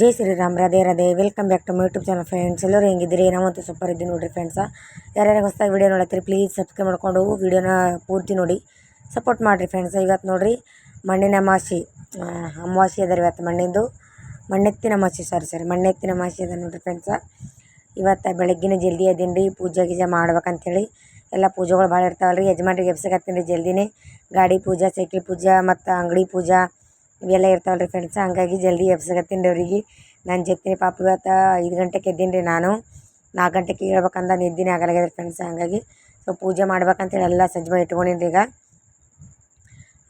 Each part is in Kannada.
Jai Shriram, Radhe Radhe. Welcome back to my YouTube channel friends ಎಲ್ಲರೂ ಹೆಂಗಿದ್ದೀರಿ? ನಾವಂತೂ ಸೂಪರ್ ಇದ್ದೀವಿ ನೋಡಿರಿ ಫ್ರೆಂಡ್ಸ ಯಾರ್ಯಾರು ಹೊಸದಾಗಿ ವೀಡಿಯೋ ನೋಡತ್ತೀರಿ ಪ್ಲೀಸ್ ಸಬ್ಸ್ಕ್ರೈಬ್ ಮಾಡ್ಕೊಂಡು ವೀಡಿಯೋನ ಪೂರ್ತಿ ನೋಡಿ. ಸಪೋರ್ಟ್ ಮಾಡಿರಿ ಫ್ರೆಂಡ್ಸ್ ಇವತ್ತು ನೋಡಿರಿ ಮಣ್ಣಿನ ಅಮಾಸಿ ಅಮಾವಾಸಿ ಅದರಿ ಇವತ್ತು ಮಣ್ಣಿಂದು. ಮಣ್ಣೆತ್ತಿನ ಅಮಾಸಿ ಸಾರಿ ಸರಿ ಮಣ್ಣೆತ್ತಿನ ಅಮಾಸಿ ಅದ ನೋಡಿರಿ ಫ್ರೆಂಡ್ಸ ಇವತ್ತು ಬೆಳಗ್ಗಿನ ಜಲ್ದಿ ಅದೀನಿ ರೀ ಪೂಜೆ ಗೀಜೆ ಮಾಡ್ಬೇಕಂತೇಳಿ. ಎಲ್ಲ ಪೂಜೆಗಳು ಭಾಳ ಇರ್ತಾವಲ್ಲ ರೀ ಯಜಮಾನ್ರಿಗೆ ಎಬ್ಸಕತ್ತೀನಿ ರೀ ಜಲ್ದಿನೇ. ಗಾಡಿ ಪೂಜೆ, ಸೈಕಲ್ ಪೂಜೆ, ಮತ್ತು ಅಂಗಡಿ ಪೂಜೆ. ಇವೆಲ್ಲ ಇರ್ತಾವಲ್ಲ ರೀ ಫ್ರೆಂಡ್ಸ್ ಹಂಗಾಗಿ ಜಲ್ದಿ ಎಬ್ಸಗತ್ತೀನಿ ಅವ್ರಿಗೆ ನಾನು ಜೊತೆ ಪಾಪ ಇವತ್ತು ಐದು ಗಂಟೆಗೆ ಎದ್ದೀನಿ ರೀ ನಾನು. ನಾಲ್ಕು ಗಂಟೆಗೆ ಹೇಳ್ಬೇಕಂದ ನಿದ್ದಿನೇ ಆಗಲಾಗ್ಯದ ಫ್ರೆಂಡ್ಸ್ ಹಂಗಾಗಿ ಸೊ ಪೂಜೆ ಮಾಡ್ಬೇಕಂತೇಳಿ ಎಲ್ಲ ಸಜ್ಜ ಮಾಡಿ ಇಟ್ಕೊಂಡಿನಿ ಈಗ.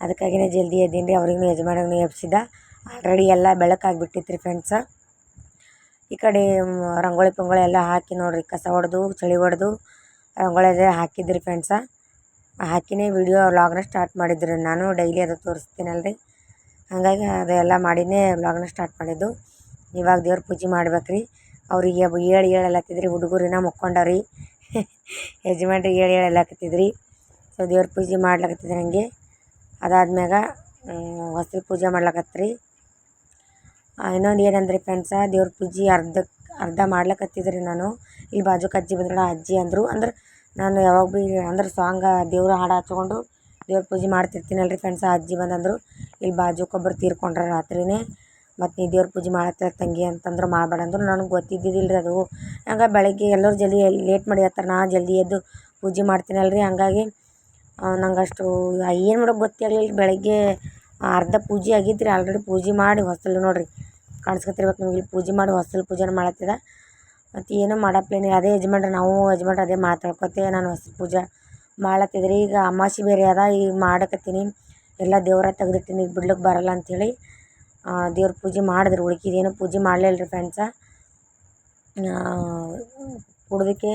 ಅದಕ್ಕಾಗಿನೇ ಜಲ್ದಿ ಎದ್ದೀನಿ ರೀ ಅವ್ರಿಗೂ ಯಜಮಾನಿಗೂ ಎಬ್ಸಿದ. ಆಲ್ರೆಡಿ ಎಲ್ಲ ಬೆಳಕಾಗಿಬಿಟ್ಟಿತ್ತು ರೀ ಫ್ರೆಂಡ್ಸ ಈ ಕಡೆ ರಂಗೋಳಿ ಪೊಂಗೋಳಿ ಎಲ್ಲ ಹಾಕಿ ನೋಡಿರಿ. ಕಸ ಹೊಡೆದು ಚಳಿ ಹೊಡೆದು ರಂಗೋಳಿ ಎಲ್ಲ ಹಾಕಿದ್ರಿ ಫ್ರೆಂಡ್ಸ ಹಾಕಿನೇ ವಿಡಿಯೋ ವ್ಲಾಗ್ನ ಸ್ಟಾರ್ಟ್ ಮಾಡಿದ್ರಿ. ನಾನು ಡೈಲಿ ಅದು ತೋರಿಸ್ತೀನಲ್ರಿ. ಹಾಗಾಗಿ ಅದೆಲ್ಲ ಮಾಡಿನೇ ವ್ಲಾಗ್ನ ಸ್ಟಾರ್ಟ್ ಮಾಡಿದ್ದು. ಇವಾಗ ದೇವ್ರ ಪೂಜೆ ಮಾಡ್ಬೇಕ್ರಿ. ಅವ್ರಿಗೆ ಏಳು ಏಳು ಹೇಳತ್ತಿದ್ರಿ ಹುಡುಗರಿನ ಮುಕ್ಕೊಂಡವ್ರಿ. ಯಜಮಾನ್ರಿ ಏಳು ಹೇಳು ಹೇಳಕತ್ತಿದ್ರಿ ಸೊ ದೇವ್ರ ಪೂಜೆ ಮಾಡ್ಲಕತ್ತಿದ್ರಿ ಹಂಗೆ. ಅದಾದ್ಮ್ಯಾಗ ಹೊಸ್ರಿ ಪೂಜೆ ಮಾಡ್ಲಕತ್ರಿ. ಇನ್ನೊಂದು ಏನಂದ್ರಿ ಫ್ರೆಂಡ್ಸ ದೇವ್ರ ಪೂಜೆ ಅರ್ಧ ಅರ್ಧ ಮಾಡ್ಲಕತ್ತಿದ್ರಿ ನಾನು. ಇಲ್ಲಿ ಬಾಜು ಅಜ್ಜಿ ಬಂದ್ರೆ ಅಜ್ಜಿ ಅಂದರು. ಅಂದ್ರೆ ನಾನು ಯಾವಾಗ ಭೀ ಅಂದ್ರೆ ಸಾಂಗ ದೇವ್ರ ಹಾಡು ಹಚ್ಕೊಂಡು ದೇವ್ರ ಪೂಜೆ ಮಾಡ್ತಿರ್ತೀನಲ್ರಿ ಫ್ರೆಂಡ್ಸ ಅಜ್ಜಿ ಬಂದಂದರು. ಇಲ್ಲಿ ಬಾಜುಕೊಬ್ಬರು ತೀರ್ಕೊಂಡ್ರೆ ರಾತ್ರಿನೇ. ಮತ್ತು ನೀ ದೇವ್ರ ಪೂಜೆ ಮಾಡತ್ತ ತಂಗಿ ಅಂತಂದ್ರೆ ಮಾಡಬೇಡ ಅಂದ್ರು ನನಗೆ ಗೊತ್ತಿದ್ದಿದ್ದಿಲ್ಲ ರೀ ಅದು. ಹಂಗೆ ಬೆಳಗ್ಗೆ ಎಲ್ಲರೂ ಜಲ್ದಿ ಲೇಟ್ ಮಾಡಿ ಹತ್ತಾರ ನಾ ಜಲ್ದಿ ಎದ್ದು ಪೂಜೆ ಮಾಡ್ತೀನಲ್ರಿ. ಹಂಗಾಗಿ ನಂಗೆ ಅಷ್ಟು ಏನು ಮಾಡೋಕೆ ಗೊತ್ತಾಗಲಿಲ್ಲ ಬೆಳಗ್ಗೆ ಅರ್ಧ ಪೂಜೆ ಆಗಿತ್ತು ರೀ ಆಲ್ರೆಡಿ ಪೂಜೆ ಮಾಡಿ ಹೊಸಲು ನೋಡಿರಿ. ಕಾಣಿಸ್ಕೊತಿರ್ಬೇಕು ನಿಮಗೆ ಇಲ್ಲಿ ಪೂಜೆ ಮಾಡಿ ಹೊಸಲು ಪೂಜೆ ಮಾಡತ್ತಿದ. ಮತ್ತು ಏನೂ ಮಾಡಪ್ಲೇನಿ ಅದೇ ಯಜಮಾನ್ರಿ, ನಾವು ಯಜಮಾನ್ರು ಅದೇ ಮಾತಾಡ್ಕೊತೆ ನಾನು ಹೊಸಲು ಪೂಜೆ ಮಾಡತ್ತಿದ್ರಿ. ಈಗ ಅಮಾಸೆ ಬೇರೆ ಅದ, ಈಗ ಮಾಡಕತ್ತೀನಿ. ಎಲ್ಲ ದೇವರ ತೆಗ್ದಿಟ್ಟಿನಿ ಈಗ ಬಿಡ್ಲಿಕ್ಕೆ ಬರಲ್ಲ ಅಂಥೇಳಿ ದೇವ್ರ ಪೂಜೆ ಮಾಡಿದ್ರು. ಉಳ್ಕಿದೇನು ಪೂಜೆ ಮಾಡಲಿಲ್ಲ ರೀ ಫ್ರೆಂಡ್ಸ ಕುಡ್ದಕ್ಕೆ,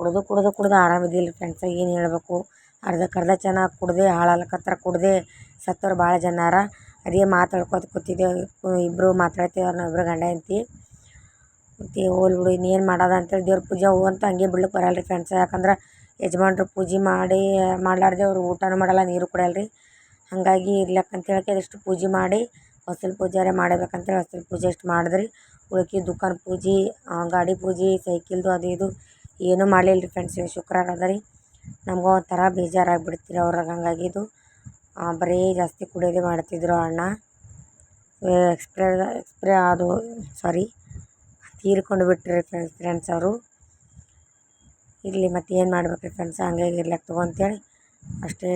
ಕುಡ್ದು ಕುಡ್ದು ಕುಡ್ದು ಆರಾಮಿದ್ದಿಲ್ಲ ರೀ ಫ್ರೆಂಡ್ಸ ಏನು ಹೇಳಬೇಕು? ಅರ್ಧಕ್ಕರ್ಧ ಚೆನ್ನಾಗಿ ಕುಡ್ದೆ ಹಾಳಾಲಕತ್ರ ಕುಡ್ದೆ ಸತ್ತವ್ರು ಭಾಳ ಜನ ಅರ ಅದೇ ಮಾತಾಡ್ಕೊತ ಕೂತಿದ್ದೇವೆ ಇಬ್ಬರು ಮಾತಾಡ್ತೀವಿ ನಾವು ಇಬ್ಬರು ಗಂಡ ಹೆಂಡ್ತಿ. ಮತ್ತು ಹೋಲ್ ಬಿಡು, ಇನ್ನೇನು ಮಾಡೋದು ಅಂತೇಳಿ ದೇವ್ರ ಪೂಜೆ ಹೂ ಅಂತ ಹಂಗೆ ಬಿಡ್ಲಿಕ್ಕೆ ಬರಲ್ಲ ರೀ ಫ್ರೆಂಡ್ಸ್ ಯಾಕಂದ್ರೆ ಯಜಮಾನ್ರು ಪೂಜೆ ಮಾಡಿ, ಮಾಡ್ಲಾರ್ದೆ ಅವ್ರು ಊಟನೂ ಮಾಡಲ್ಲ, ನೀರು ಕುಡಿಯಲ್ಲ ರೀ ಹಾಗಾಗಿ ಇರ್ಲಕ್ಕ ಅದಷ್ಟು ಪೂಜೆ ಮಾಡಿ ಹೊಸಲು ಪೂಜಾರೆ ಮಾಡಬೇಕಂತೇಳಿ ಹೊಸಲು ಪೂಜೆ ಅಷ್ಟು ಮಾಡಿದ್ರಿ. ಉಳ್ಕಿ ದುಖಾನ್ ಪೂಜೆ ಗಾಡಿ ಪೂಜೆ, ಸೈಕಲ್ದು ಅದು ಇದು ಏನೂ ಮಾಡಲಿಲ್ಲ ರೀ ಫ್ರೆಂಡ್ಸ್ ಇವಾಗ ಶುಕ್ರವಾರ ಅದ ರೀ. ನಮ್ಗೆ ಒಂಥರ ಬೇಜಾರಾಗ್ಬಿಡ್ತೀರಿ ಅವ್ರಾಗ ಇದು. ಬರೀ ಜಾಸ್ತಿ ಕುಡಿಯೋದೇ ಮಾಡ್ತಿದ್ರು ಅಣ್ಣ. ಎಕ್ಸ್ಪ್ರೇ ಎಕ್ಸ್ಪ್ರೇ ಅದು ಸಾರಿ ತೀರ್ಕೊಂಡು ಬಿಟ್ರಿ ಫ್ರೆಂಡ್ಸ್ ಫ್ರೆಂಡ್ಸ್ ಅವರು. ಇರಲಿ ಮತ್ತು ಏನು ಮಾಡ್ಬೇಕು ರೀ ಫ್ರೆಂಡ್ಸ್ ಹಂಗಾಗಿ ಇರ್ಲಕ್ಕ ತಗೋ ಅಂತೇಳಿ ಅಷ್ಟೇ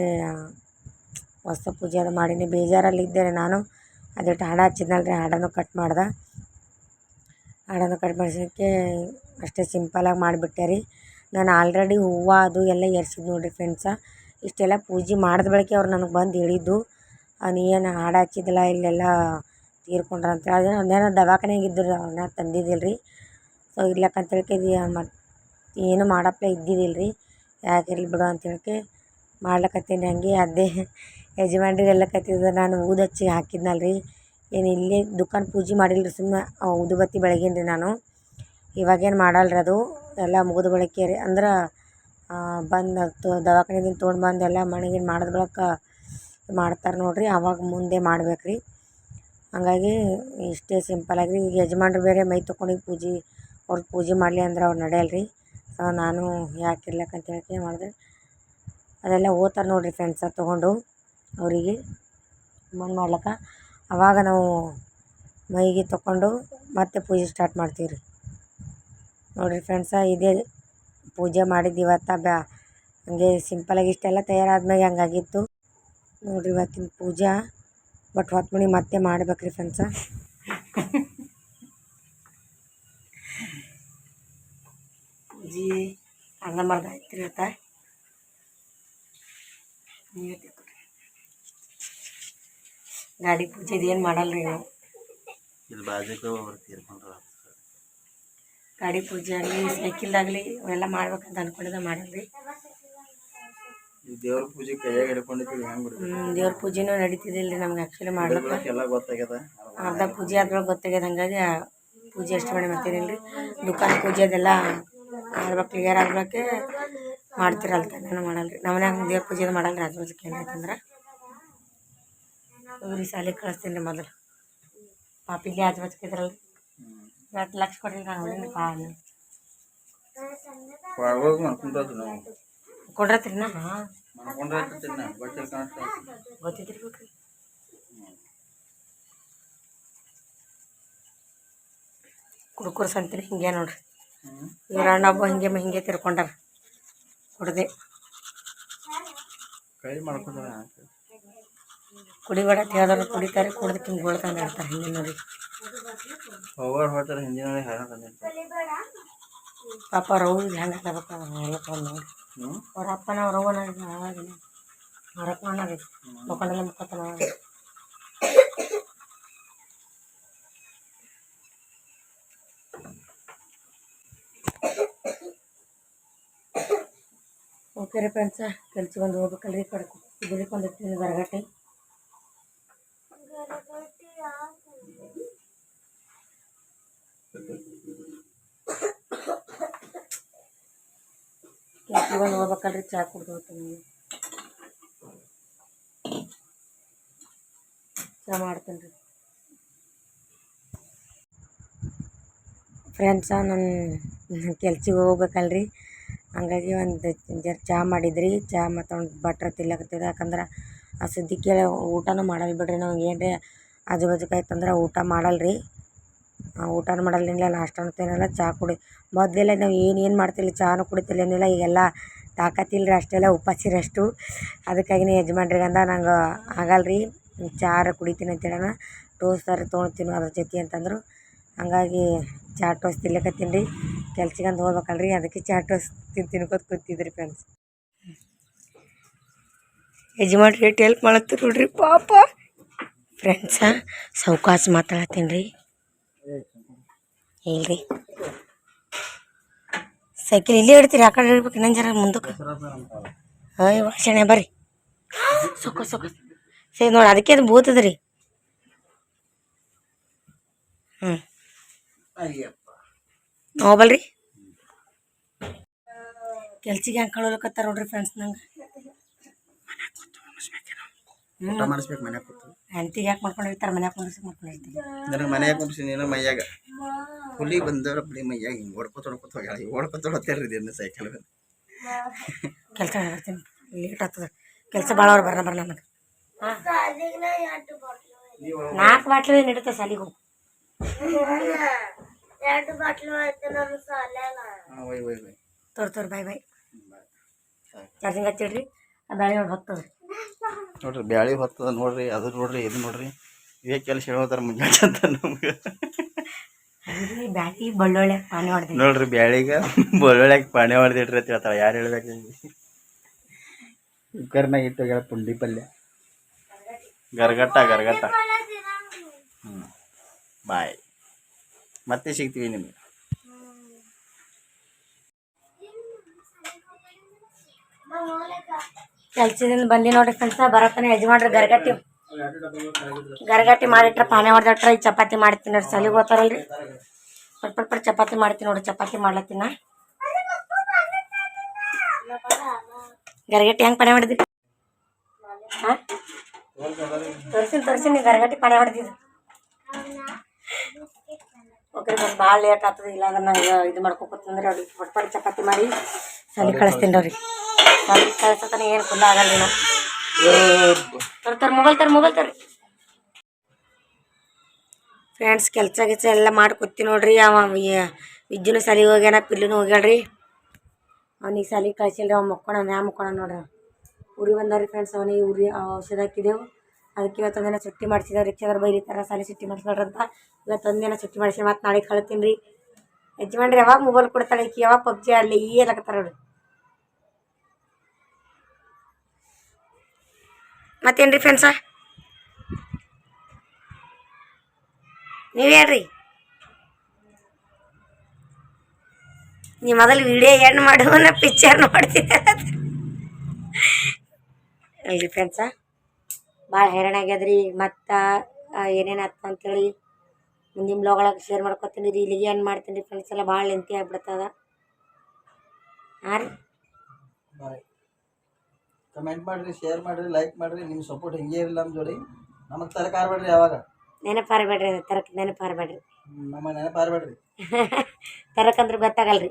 ಹೊಸ ಪೂಜೆ ಅದು ಮಾಡೀನಿ ಬೇಜಾರಲ್ಲಿ ಇದ್ದೇನೆ ನಾನು. ಅದಿಟ್ಟು ಹಾಡು ರೀ ಹಾಡನ್ನು ಕಟ್ ಮಾಡ್ದೆ. ಹಾಡನ್ನು ಕಟ್ ಮಾಡಿಸೋಕ್ಕೆ ಅಷ್ಟೇ ಸಿಂಪಲಾಗಿ ಮಾಡಿಬಿಟ್ಟೆ ರೀ. ನಾನು ಆಲ್ರೆಡಿ ಹೂವು ಅದು ಎಲ್ಲ ಏರ್ಸಿದ್ದು ನೋಡಿರಿ ಫ್ರೆಂಡ್ಸ ಇಷ್ಟೆಲ್ಲ ಪೂಜೆ ಮಾಡಿದ ಬಳಿಕೆ ಅವ್ರು ನನಗೆ ಬಂದು ಹೇಳಿದ್ದು ಅವ್ನು ಏನು ಹಾಡು ಹಚ್ಚಿದ್ದಿಲ್ಲ ಇಲ್ಲೆಲ್ಲ ತೀರ್ಕೊಂಡ್ರ ಅಂತ ಅದೇ ಅದೇನೋ ದವಾಖಾನೆಗೆ ಇದ್ದರು ಅವನ್ನ ತಂದಿದ್ದಿಲ್ಲ ರೀ. ಸೊ ಇಲ್ಲಕ್ಕಂತ ಹೇಳ್ಕೆ ಮತ್ತು ಏನು ಮಾಡಪ್ಲೆ ಇದ್ದಿದ್ದಿಲ್ಲ ರೀ. ಯಾಕೆ ಇರಲಿ ಬಿಡು ಅಂತ ಹೇಳ್ಕೆ ಮಾಡ್ಲಕತ್ತೀನಿ ಹಂಗೆ ಅದೇ ಯಜಮಾನ್ರಿಗೆ ಎಲ್ಲಕತ್ತಿದ್ದೆ ನಾನು ಊದು ಹಚ್ಚಿ ಹಾಕಿದ್ನಲ್ಲ ರೀ ಏನು ಇಲ್ಲೇ ದುಖಾನ್ ಪೂಜೆ ಮಾಡಿಲ್ಲ ರೀ ಸುಮ್ಮನೆ ಊದುಬತ್ತಿ ಬೆಳಗಿನ ರೀ ನಾನು. ಇವಾಗೇನು ಮಾಡಲ್ಲ ರೀ ಅದು, ಎಲ್ಲ ಮುಗಿದ ಬಳಕೆ ರೀ. ಅಂದ್ರೆ ಬಂದು ದವಾಖಾನೆದಿಂದ ತೊಗೊಂಡು ಬಂದು ಎಲ್ಲ ಮನೆಗಿನ ಮಾಡಿದ ಬಳಿಕ ಮಾಡ್ತಾರೆ ನೋಡಿರಿ ಆವಾಗ ಮುಂದೆ ಮಾಡ್ಬೇಕು ರೀ ಹಾಗಾಗಿ ಇಷ್ಟೇ ಸಿಂಪಲಾಗಿ ರೀ ಈಗ ಯಜಮಾನ್ರು ಬೇರೆ ಮೈ ತೊಗೊಂಡು ಪೂಜೆ, ಅವ್ರು ಪೂಜೆ ಮಾಡಲಿ ಅಂದ್ರೆ ಅವ್ರು ನಡೆಯಲ್ಲ ರೀ ಸೊ, ನಾನು ಯಾಕೆ ಇರ್ಲಕ್ಕ ಅಂತ ಹೇಳ್ಕೆ ಮಾಡಿದೆ. ಅದೆಲ್ಲ ಓದ್ತಾರೆ ನೋಡಿರಿ ಫ್ರೆಂಡ್ಸ ತೊಗೊಂಡು ಅವರಿಗೆ ಬಂದ್ ಮಾಡ್ಲಿಕ್ಕೆ. ಅವಾಗ ನಾವು ಮೈಗೆ ತಗೊಂಡು ಮತ್ತೆ ಪೂಜೆ ಸ್ಟಾರ್ಟ್ ಮಾಡ್ತೀವಿ ರೀ ನೋಡಿರಿ ಫ್ರೆಂಡ್ಸ ಇದೇ ಪೂಜೆ ಮಾಡಿದ್ದು ಇವತ್ತು ಬ್ಯಾ ಹಂಗೆ ಸಿಂಪಲಾಗಿ ಇಷ್ಟೆಲ್ಲ ತಯಾರಾದ್ಮೇಲೆ ಹಂಗಾಗಿತ್ತು. ನೋಡಿರಿ ಇವತ್ತಿನ ಪೂಜಾ ಬಟ್ ಹೊತ್ತು ಮಣಿ ಮತ್ತೆ ಮಾಡ್ಬೇಕ್ರಿ ಫ್ರೆಂಡ್ಸ ಪೂಜೆ ಅರ್ಧಂಬರ್ಧ ಆಯ್ತು ರೀ ನೀವೇ ತಿಳ್ಕೊರಿ ಗಾಡಿ ಪೂಜೆ ಏನು ಮಾಡಲ್ಲ ರೀ ನಾವು? ಇಲ್ಲಿ ಬಾಜುಕ ಒಬ್ರು ತೀರ್ಕೊಂಡ್ರ ಗಾಡಿ ಪೂಜೆ ಆಗಲಿ ಸೈಕಲ್ದಾಗಲಿ ಅವೆಲ್ಲ ಮಾಡ್ಬೇಕಂತ ಅನ್ಕೊಂಡಿದ್ದೆ ಮಾಡಲ್ರಿ. ದೇವ್ರ ಪೂಜೆ ಕೈಯಾಗ ಹಿಡ್ಕೊಂಡಿದ್ದೀವಿ ಹೆಂಗ್ ಬಿಡ್ಬೇಕು? ದೇವ್ರ ಪೂಜೆನೂ ನಡೀತಿದಿಲ್ಲ ರೀ ನಮ್ಗೆ ಆ್ಯಕ್ಚುಲಿ ಮಾಡ್ಲಿಕ್ಕೆ ಎಲ್ಲ ಗೊತ್ತಾಗ್ಯದ? ಅರ್ಧ ಪೂಜೆ ಆದ್ಮೇಲೆ ಗೊತ್ತಾಗ್ಯದ ಹಂಗಾಗಿ ಆ ಪೂಜೆ ಅಷ್ಟು ಮಾಡಿ ಮತ್ತೇನಿಲ್ಲ ರೀ ದುಕಾನ್ ಪೂಜೆ ಅದೆಲ್ಲ ಮಾಡ್ಬೇಕು ಕ್ಲಿಯರ್ ಆಗ್ಬೇಕೆ ಮಾಡ್ತಿರಲ್ತ ನಾನು ಮಾಡಲ್ಲ ರೀ ನಮ್ಮ ಮನ್ಯಾಗ ದೇವ್ರ ಪೂಜೆ ಮಾಡಲ್ಲ ರಾಜಪೂಜಕ್ಕೆ ಏನಾಯ್ತಂದ್ರೆ ಇವ್ರಿಗೆ ಶಾಲೆಗೆ ಕಳಿಸ್ತೀನಿ ರೀ ಮೊದಲು ಪಾಪಿಗೆ ಆಜು ಬಚ್ಕಿದ್ರಲ್ರಿ ಇವತ್ತು ಲಕ್ಷ ಕೊಡ್ರಿ ನಾನು ಪಾ ಕೊಡ್ರತ್ರಿ ನಾ. ಮಾಡ್ಕೊಂಡ್ರೆ ತಿನ್ನ ಗೊತ್ತಿಲ್ಲ ಕಾಣಿಸ್ತಾ ಗೊತ್ತಿದ್ರಿ ಬಿಡ್ರಿ ಕುಡ್ಕುರ್ ಸಂತೀನಿ ಹಿಂಗೆ ನೋಡ್ರಿ. ಇವ್ರ ಅಣ್ಣ ಒಬ್ಬ ಹಿಂಗೆ ಹಿಂಗೆ ತಿರ್ಕೊಂಡಾರ. ಮಾಡ್ಕೊಂಡ್ರೆ ಕುಡಿಬೇಡ ಅಂತ ಹೇಳಿದ್ರೆ ಕುಡಿತಾರೆ ಕುಡ್ದು ಗೋಳ್ತಂದು ಹೇಳ್ತಾರೆ ಹಿಂಗೆ ನೋಡಿ ಹೋಗೋರು ಹೋಗ್ತಾರೆ ಹಿಂದಿನವ್ರಿ ಹೈರಾಣ ಪಾಪ ಪಾಪ ರವು ಹೆಂಗೆ ತೊಗೊಂಡು ನೋಡಿ ಅವ್ರ ಅಪ್ಪನ ಅವ್ರ ಅವ್ವನ ಅವ್ರ ಅಪ್ಪ ಅಣ್ಣ ಮುಖಂಡೆಲ್ಲ ಮುಖತನ ಓಕೆ ರೀ ಫ್ರೆಂಡ್ಸ ಕೆಲ್ಸಗೊಂದು ಹೋಗ್ಬೇಕಲ್ರಿ ಕಡಕ್ಕೆ ಬಿಡಿಕೊಂಡಿರ್ತೀನಿ ಇಟ್ಟಿನಿ ಬರಗಟ್ಟೆ ಕೆಲ್ಸಗೊಂದು ಹೋಗ್ಬೇಕಲ್ರಿ ಚಾ ಕುಡ್ದು ಹೋಗ್ತೀನಿ. ಚಾ ಮಾಡ್ತೀನಿ ರೀ ಫ್ರೆಂಡ್ಸ ನನ್ನ ಕೆಲ್ಸಿಗೆ ಹೋಗ್ಬೇಕಲ್ರಿ. ಹಂಗಾಗಿ ಒಂದು ಜರ ಚಹಾ ಮಾಡಿದ್ರಿ. ಚಹಾ ಮತ್ತು ಒಂದು ಬಟ್ರ್ ತಿನ್ಲಕತ್ತಿದ ಯಾಕಂದ್ರೆ ಆ ಸದ್ಯಕ್ಕೆ ಊಟನೂ ಮಾಡಲ್ಲ ಬಿಡ್ರಿ ನಾವು. ಏನ್ರಿ ಆಜು ಬಾಜು ಆಯ್ತಂದ್ರೆ ಊಟ ಮಾಡಲ್ಲ ರೀ ಊಟನೂ ಮಾಡಲ್ಲ ನಾಷ್ಟನು ತಿನ್ನಲ್ಲ ಚಹಾ ಕುಡಿ ಮೊದಲೆಲ್ಲ ನಾವು ಏನು ಏನು ಮಾಡ್ತಿಲ್ಲ ಚಹಾನೂ ಕುಡಿತಿಲ್ಲ ಏನಿಲ್ಲ ಈಗೆಲ್ಲ ತಾಕತ್ತಿಲ್ಲ ರೀ ಅಷ್ಟೆಲ್ಲ ಉಪವಾಸ ಅಷ್ಟು. ಅದಕ್ಕಾಗಿನೇ ಯಜಮಾನ್ರಿಗೆ ಅಂದ, ನಂಗೆ ಆಗಲ್ಲ ರೀ ಚಾರ ಕುಡಿತೀನಿ ಅಂತೇಳನ ಟೋಸ್ಟಾರ ತೊಗೊಳ್ತೀನಿ ಅದ್ರ ಜೊತೆ ಅಂತಂದರು. ಹಂಗಾಗಿ ಚಾ ಟೋಸ್ಟ್ ತಿನ್ಲಕತ್ತೀನಿ ರೀ. ಅಂತ ಹೋಗ್ಬೇಕಲ್ರಿ, ಅದಕ್ಕೆ ಚಾಟ್ಸ್ ತಿನ್ ತಿನ್ಕೋತ ಕೂತಿದ್ರಿ ಫ್ರೆಂಡ್ಸ್ ಯಜಮಾನ್ರಿ ರೇಟ್ ಹೆಲ್ಪ್ ಮಾಡತ್ತೀರಿ ನೋಡ್ರಿ, ಪಾಪ. ಫ್ರೆಂಡ್ಸ ಸೌಕಾಸ ಮಾತಾಡತ್ತೀನಿ ರೀ ಸೈಕಲ್ ಇಲ್ಲೇ ಇಡ್ತೀರಿ, ಆ ಕಡೆ ಇಡ್ಬೇಕು ಇನ್ನೊಂದು ಜನ ಮುಂದಕ್ಕೆ. ಹಾಯ್ ವಾಸಣೆ ಬರ್ರಿ. ಸೊಕ್ಕ ಸೊಕ್ಕ ಸರಿ, ನೋಡಿ, ಅದಕ್ಕೆ ಅದು ಬೋತದ್ರಿ. ಹ್ಞೂ ಹೋಗಲ್ರಿ ಕೆಲ್ಸಿಗೆ ಹೆಂಗೆ ಕಳ್ಕೊಳಕತ್ತಾರ ನೋಡ್ರಿ ಫ್ರೆಂಡ್ಸ್ ನಂಗೆ. ಊಟ ಮಾಡಿಸ್ಬೇಕು ಮನ್ಯಾಗ ಕೂತು ಹೆಂಡ್ತಿಗೆ ಯಾಕೆ ಮಾಡ್ಕೊಂಡಿರ್ತಾರೆ ಮನ್ಯಾಗ ಕುಂದ್ರಿಸಿ ಮಾಡ್ಕೊಂಡಿರ್ತೀವಿ ನನಗೆ ಮನ್ಯಾಗ ಕುಂಡ್ಸಿ ನೀನು ಮೈಯಾಗ. ಹುಲಿ ಬಂದವ್ರ ಬಳಿ ಮೈಯಾಗ ಹಿಂಗೆ ಓಡ್ಕೊತ ಓಡ್ಕೊತ ಹೋಗ್ಯಾಳ. ಈಗ ಓಡ್ಕೊತ ಓಡ್ತೇರಿ ಇದನ್ನ ಸೈಕಲ್ ಕೆಲಸ ಮಾಡ್ತೀನಿ. ಲೇಟ್ ಆಗ್ತದೆ. ಕೆಲಸ ಭಾಳ ಅವ್ರು ಬರ್ನ ಬರ ನನಗೆ. ನಾಲ್ಕು ಬಾಟ್ಲಿ ನಡೀತಾ ಸಾಲಿಗೆ ಹೋಗಿ. ಹಾಂ ಒಯ್ ಒಯ್ ಒಯ್ ತೋರ್ ತೋರ್ ಬಾಯ್ ಬಾಯ್ ಚಾರ್ಜಿಂಗ್ ಹಚ್ಚಿಡ್ರಿ ಆ ಬ್ಯಾಳಿ ಒಳಗೆ ಹೋಗ್ತದೆ ನೋಡ್ರಿ ಬ್ಯಾಳಿ ಹೊತ್ತದ ನೋಡ್ರಿ ಅದು ನೋಡ್ರಿ ಇದು ನೋಡ್ರಿ. ಇವೇ ಕೆಲಸ ಹೇಳ್ತಾರೆ ಮುಂಜಾನೆ ಅಂತ ನಮ್ಗೆ. ಬ್ಯಾಳಿ ಬೆಳ್ಳುಳ್ಳಿ ಪಾನಿ ಹೊಡೆದಿ ನೋಡ್ರಿ ಬ್ಯಾಳಿಗ ಬೆಳ್ಳುಳ್ಳಿಗೆ ಪಾಣಿ ಹೊಡೆದಿಡ್ರಿ ಅಂತ ಹೇಳ್ತಾರೆ ಯಾರು ಹೇಳ್ಬೇಕು ಕುಕ್ಕರ್ನಾಗ ಇಟ್ಟು ಹೋಗ್ಯಾಳ ಪುಂಡಿ ಪಲ್ಯ. ಗರ್ಗಟ್ಟ ಗರ್ಗಟ್ಟ. ಹ್ಞೂ ಬಾಯ್. ಮತ್ತೆ ಸಿಗ್ತೀವಿ ನಿಮಗೆ. ಕೆಲ್ಸದಿಂದ ಬಂದಿ ನೋಡ್ರಿ ಫ್ರೆಂಡ್ಸ್ ಬರತ್ತಾನೆ ಯಜಮಾನ್ರಿ ಗರ್ಗಟ್ಟಿ ಗರಗಟ್ಟಿ ಮಾಡಿಟ್ರ, ಪಾನೆ ಹೊಡೆದಿಟ್ರ ಈ ಚಪಾತಿ ಮಾಡ್ತೀನಿ ನೋಡ್ರಿ. ಸಲಿಗೆ ಹೋಗ್ತಾರಲ್ರಿ ಪಟ್ ಪಟ್ ಪಟ್ ಚಪಾತಿ ಮಾಡ್ತೀನಿ ನೋಡ್ರಿ, ಚಪಾತಿ ಮಾಡ್ಲತ್ತಿನ. ಗರ್ಗಟ್ಟಿ ಹೆಂಗೆ ಪಾನೆ ಹೊಡೆದಿ? ಹಾಂ? ತೋರಿಸಿನ, ತೋರಿಸಿನಿ ಗರ್ಗಟ್ಟಿ ಪಾನೆ ಹೊಡೆದಿದ್ದು ಓಕೆ ಬಂದು ಭಾಳ ಲೇಟ್ ಆಗ್ತದೆ ಇಲ್ಲ ಅಂದ್ರೆ ನಂಗೆ ಇದು ಮಾಡ್ಕೊಕೊತಂದ್ರೆ ಅವ್ರಿಗೆ ಪಟ್ ಪಟ್ ಚಪಾತಿ ಮಾಡಿ ಸಲಿ ಕಳಿಸ್ತೀನಿ ರೀ ಸಲಿ ಕಳ್ಸತನ ಏನು ಕುಲ್ಲ ಆಗಲ್ಲ ರೀ ನಾವು ತರ್ತಾರೆ ಮೊಬೈಲ್ ತರ ಮೊಬೈಲ್ ತರ್ರಿ. ಫ್ರೆಂಡ್ಸ್ ಕೆಲಸ ಕೆಲಸ ಎಲ್ಲ ಮಾಡಿ ಕೂತಿ ನೋಡ್ರಿ, ಅವ ವಿಜ್ಜುನು ಸಲಿಗೆ ಹೋಗ್ಯಾನ, ಪಿಲ್ಲುನು ಹೋಗ್ಯಾಳ್ರಿ ಅವ್ನಿಗೆ ಸಲಿ ಕಳ್ಸಿಲ್ರಿ ಅವ ಮಕ್ಕೊಣ ನ್ಯಾ ಮಕ್ಕೊಣ ನೋಡ್ರಿ. ಉರಿ ಬಂದಾರಿ ಫ್ರೆಂಡ್ಸ್ ಅವನಿಗೆ ಉರಿ ಔಷಧ ಹಾಕಿದೆವು. ಅದಕ್ಕೆ ಇವತ್ತು ಒಂದಿನ ಚುಟ್ಟಿ ಮಾಡಿಸಿದ ರಿಕ್ಷಾದ್ರ ತರ ಸಾಲಿ ಚುಟ್ಟಿ ಮಾಡಿಸ್ಬೇಡ್ರಿ ಅಂತ. ಇವತ್ತು ಒಂದಿನ ಚುಟ್ಟಿ ಮಾಡಿಸಿ ಮತ್ತೆ ನಾಳೆ ಕಳ್ತೀನಿ ರೀ. ಯಜಮಾನ್ರಿ, ಯಾವಾಗ ಮೊಬೈಲ್ ಕೊಡ್ತಾಳೆ, ಈಕಿ ಯಾವಾಗ ಪಬ್ಜಿ ಆಡಲಿ, ಈ ಎಲ್ಲಕತ್ತಾರ ಮತ್ತೇನು ಮತ್ತೇನ್ರಿ ಫ್ರೆಂಡ್ಸ ನೀವು ಹೇಳ್ರಿ. ನೀವು ಮೊದಲು ವಿಡಿಯೋ ಏನು ಮಾಡುವನ ಪಿಕ್ಚರ್ ನೋಡ್ತೀನಿ ಅಲ್ರಿ ಫ್ರೆಂಡ್ಸ ಭಾಳ ಹೈರಾಣ ಆಗ್ಯದ್ರಿ. ಮತ್ತು ಏನೇನು ಆಯ್ತು ಅಂತೇಳಿ ಮುಂದಿನ ಬ್ಲಾಗ್ ಒಳಗೆ ಶೇರ್ ಮಾಡ್ಕೊತೀನಿ ರೀ. ಇಲ್ಲಿಗೆ ಏನು ಮಾಡ್ತೀನಿ ರೀ ಫ್ರೆಂಡ್ಸ್ ಎಲ್ಲ. ಭಾಳ ಲೆಂತಿ ಆಗ್ಬಿಡ್ತದ ಹಾಂ ರೀ. ಕಮೆಂಟ್ ಮಾಡಿರಿ ಶೇರ್ ಮಾಡಿರಿ ಲೈಕ್ ಮಾಡಿರಿ. ನಿಮ್ಮ ಸಪೋರ್ಟ್ ಹಿಂಗೆ ಇರಲಿಲ್ಲ ನಮ್ಮ ಜೋಡಿ. ನಮಗೆ ತರಕಾರಬೇಡ್ರಿ ಕಾರ್ಬೇಡ್ರಿ ಯಾವಾಗ? ನೆನಪು ಹಾರಬೇಡ್ರಿ ಅದು ತರಕ್ಕೆ ನೆನಪು ಹಾರಬೇಡ್ರಿ ನಮ್ಮ ನೆನಪು ಹಾರ್ಬೇಡ್ರಿ ತರಕಂದ್ರೆ ಗೊತ್ತಾಗಲ್ರಿ.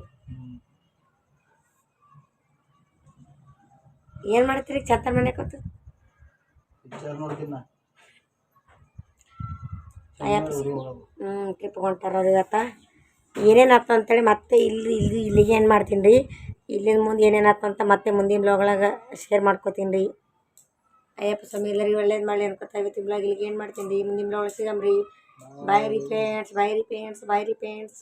ಏನು ಮಾಡ್ತೀರಿ? ಚಂದ ಮನೆ ಕೂತು ಪಿಕ್ಚರ್ ನೋಡ್ತೀನಿ ನಾ ಅಯ್ಯಪ್ಪ ಹ್ಞೂ ಟ್ರಿಪ್ ಹೊಂಟಾರ ಇವತ್ತ. ಏನೇನು ಆಯ್ತು ಅಂತೇಳಿ ಮತ್ತೆ ಇಲ್ಲಿ ಇಲ್ಲಿ ಇಲ್ಲಿಗೆ ಏನು ಮಾಡ್ತೀನಿ ರೀ? ಇಲ್ಲಿಂದ ಮುಂದೆ ಏನೇನು ಅಂತ ಮತ್ತೆ ಮುಂದಿನ ಬ್ಲಾಗ್ಳಾಗ ಶೇರ್ ಮಾಡ್ಕೋತೀನಿ ರೀ. ಅಯ್ಯಪ್ಪ ಸ್ವಾಮಿ ಎಲ್ಲರಿಗೂ ಒಳ್ಳೇದು ಮಾಡಲಿ ಅನ್ಕೋತಾ ಇವತ್ತು ಬ್ಲಾಗ್ ಇಲ್ಲಿಗೆ ಏನು ಮಾಡ್ತೀನಿ ರೀ? ಮುಂದಿನ ಬ್ಲಾಗ್ ಸಿಗಮ್ರಿ ಬಾಯ್ ರೀ. ಪೇಂಟ್ಸ್ ಬಾಯ್ ರೀ ಪೇಂಟ್ಸ್ ಬಾಯ್ ರೀ ಪೇಂಟ್ಸ್